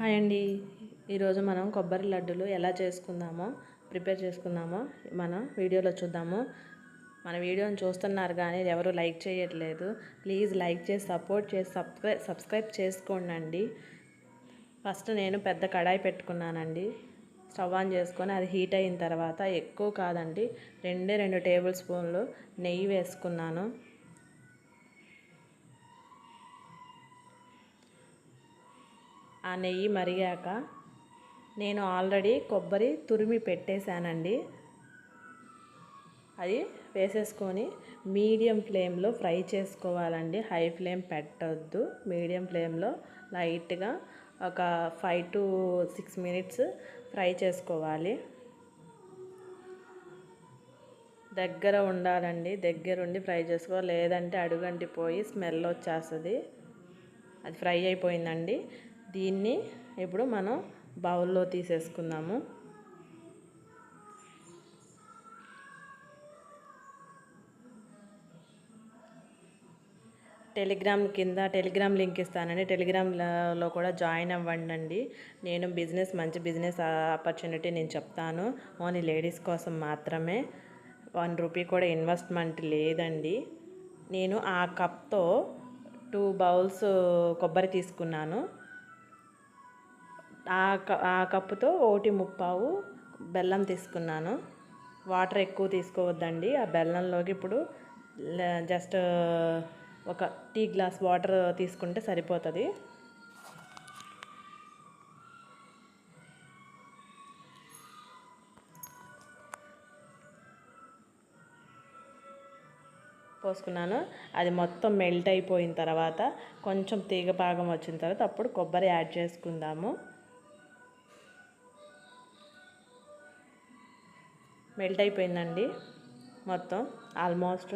Hi అండి. ఈరోజు మనం కొబ్బరి లడ్డూలు ఎలా చేసుకుందామో ప్రిపేర్ చేసుకుందామో మనం వీడియోలో చూద్దాము. మన వీడియోని చూస్తున్నారు కానీ ఎవరు లైక్ చేయట్లేదు. ప్లీజ్ లైక్ చేసి సపోర్ట్ చేసి సబ్స్క్రైబ్ సబ్స్క్రైబ్ చేసుకోండి ఫస్ట్ నేను పెద్ద కడాయి పెట్టుకున్నానండి. స్టవ్ ఆన్ చేసుకొని అది హీట్ అయిన తర్వాత ఎక్కువ కాదండి రెండే రెండు టేబుల్ స్పూన్లు నెయ్యి వేసుకున్నాను. ఆ నెయ్యి మరిగాక నేను ఆల్రెడీ కొబ్బరి తురిమి పెట్టేశానండి. అది వేసేసుకొని మీడియం ఫ్లేమ్లో ఫ్రై చేసుకోవాలండి. హై ఫ్లేమ్ పెట్టద్దు. మీడియం ఫ్లేమ్లో లైట్గా ఒక five to six minutes fry చేసుకోవాలి. దగ్గర ఉండాలండి. దగ్గరుండి ఫ్రై చేసుకోవాలి లేదంటే అడుగంటిపోయి స్మెల్ వచ్చేస్తుంది. అది ఫ్రై అయిపోయిందండి. దీన్ని ఇప్పుడు మనం బౌల్లో తీసేసుకుందాము. టెలిగ్రామ్ కింద టెలిగ్రామ్ లింక్ ఇస్తానండి. టెలిగ్రామ్లో కూడా జాయిన్ అవ్వండి అండి నేను బిజినెస్ మంచి బిజినెస్ ఆపర్చునిటీ నేను చెప్తాను. ఓన్లీ లేడీస్ కోసం మాత్రమే. వన్ రూపీ కూడా ఇన్వెస్ట్మెంట్ లేదండి. నేను ఆ కప్తో టూ బౌల్స్ కొబ్బరి తీసుకున్నాను. ఆ ఆ కప్పుతో ఒకటి ముప్పావు బెల్లం తీసుకున్నాను. వాటర్ ఎక్కువ తీసుకోవద్దండి. ఆ బెల్లంలోకి ఇప్పుడు జస్ట్ ఒక టీ గ్లాస్ వాటర్ తీసుకుంటే సరిపోతుంది. పోసుకున్నాను. అది మొత్తం మెల్ట్ అయిపోయిన తర్వాత కొంచెం తీగ భాగం వచ్చిన తర్వాత అప్పుడు కొబ్బరి యాడ్ చేసుకుందాము. మెల్ట్ అయిపోయిందండి మొత్తం ఆల్మోస్ట్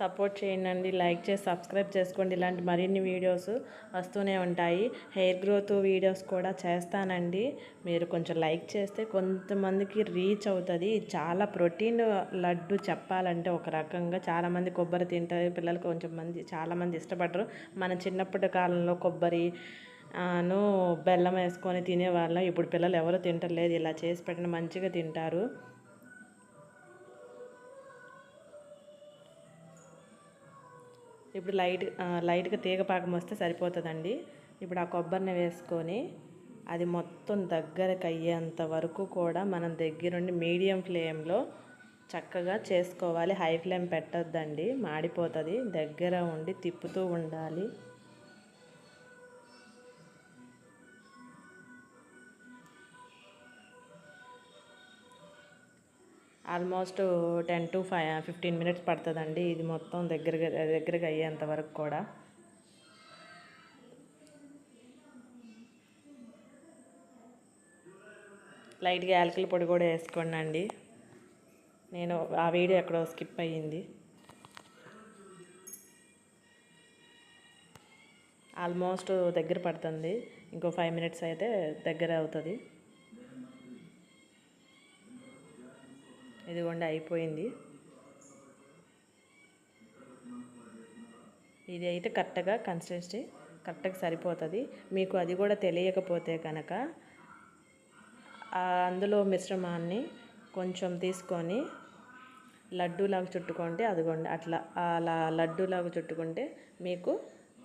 సపోర్ట్ చేయండి లైక్ చేసి సబ్స్క్రైబ్ చేసుకోండి. ఇలాంటి మరిన్ని వీడియోస్ వస్తూనే ఉంటాయి. హెయిర్ గ్రోత్ వీడియోస్ కూడా చేస్తానండి. మీరు కొంచెం లైక్ చేస్తే కొంతమందికి రీచ్ అవుతుంది. చాలా ప్రోటీన్ లడ్డు చెప్పాలంటే ఒక రకంగా చాలామంది కొబ్బరి తింటారు. పిల్లలు కొంచెం మంది చాలామంది ఇష్టపడరు. మన చిన్నప్పటి కాలంలో కొబ్బరి ను బెల్లం వేసుకొని తినేవాళ్ళం. ఇప్పుడు పిల్లలు ఎవరు తింటలేదు. ఇలా చేసి పెట్టిన మంచిగా తింటారు. ఇప్పుడు లైట్ లైట్గా తీగ పాకం వస్తే సరిపోతుందండి. ఇప్పుడు ఆ కొబ్బరిని వేసుకొని అది మొత్తం దగ్గరకు అయ్యేంత వరకు కూడా మనం దగ్గరుండి మీడియం ఫ్లేమ్లో చక్కగా చేసుకోవాలి. హై ఫ్లేమ్ పెట్టొద్దండి. మాడిపోతుంది. దగ్గర ఉండి తిప్పుతూ ఉండాలి. Almost ten to five fifteen minutes పడుతుందండి ఇది మొత్తం దగ్గరగా దగ్గరగా అయ్యేంత వరకు కూడా. లైట్గా యాలకల పొడి కూడా వేసుకోండి అండి నేను ఆ వీడియో ఎక్కడో స్కిప్ అయ్యింది. ఆల్మోస్ట్ దగ్గర పడుతుంది. ఇంకో ఫైవ్ మినిట్స్ అయితే దగ్గర అవుతుంది. ఇదిగోండి అయిపోయింది. ఇది అయితే కరెక్ట్గా కన్సిస్టెన్సీ కరెక్ట్గా సరిపోతుంది. మీకు అది కూడా తెలియకపోతే కనుక అందులో మిశ్రమాన్ని కొంచెం తీసుకొని లడ్డూలాగా చుట్టుకుంటే అదిగోండి అట్లా అలా లడ్డూలాగా చుట్టుకుంటే మీకు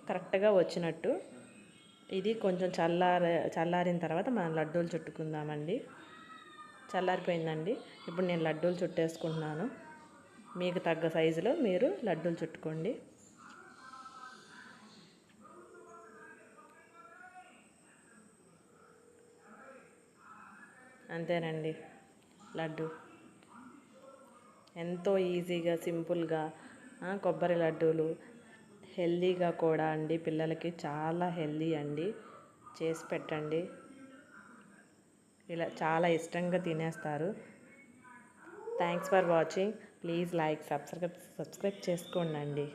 కరెక్ట్గా వచ్చినట్టు. ఇది కొంచెం చల్లార చల్లారిన తర్వాత మనం లడ్డూలు చుట్టుకుందామండి. చల్లారిపోయిందండి. ఇప్పుడు నేను లడ్డూలు చుట్టేసుకుంటున్నాను. మీకు తగ్గ సైజులో మీరు లడ్డూలు చుట్టుకోండి. అంతేనండి. లడ్డు. ఎంతో ఈజీగా సింపుల్గా కొబ్బరి లడ్డూలు. హెల్దీగా కూడా అండి. పిల్లలకి చాలా హెల్దీ అండి. చేసి పెట్టండి. ఇలా చాలా ఇష్టంగా తినేస్తారు. Thanks for watching please like subscribe subscribe చేసుకోండి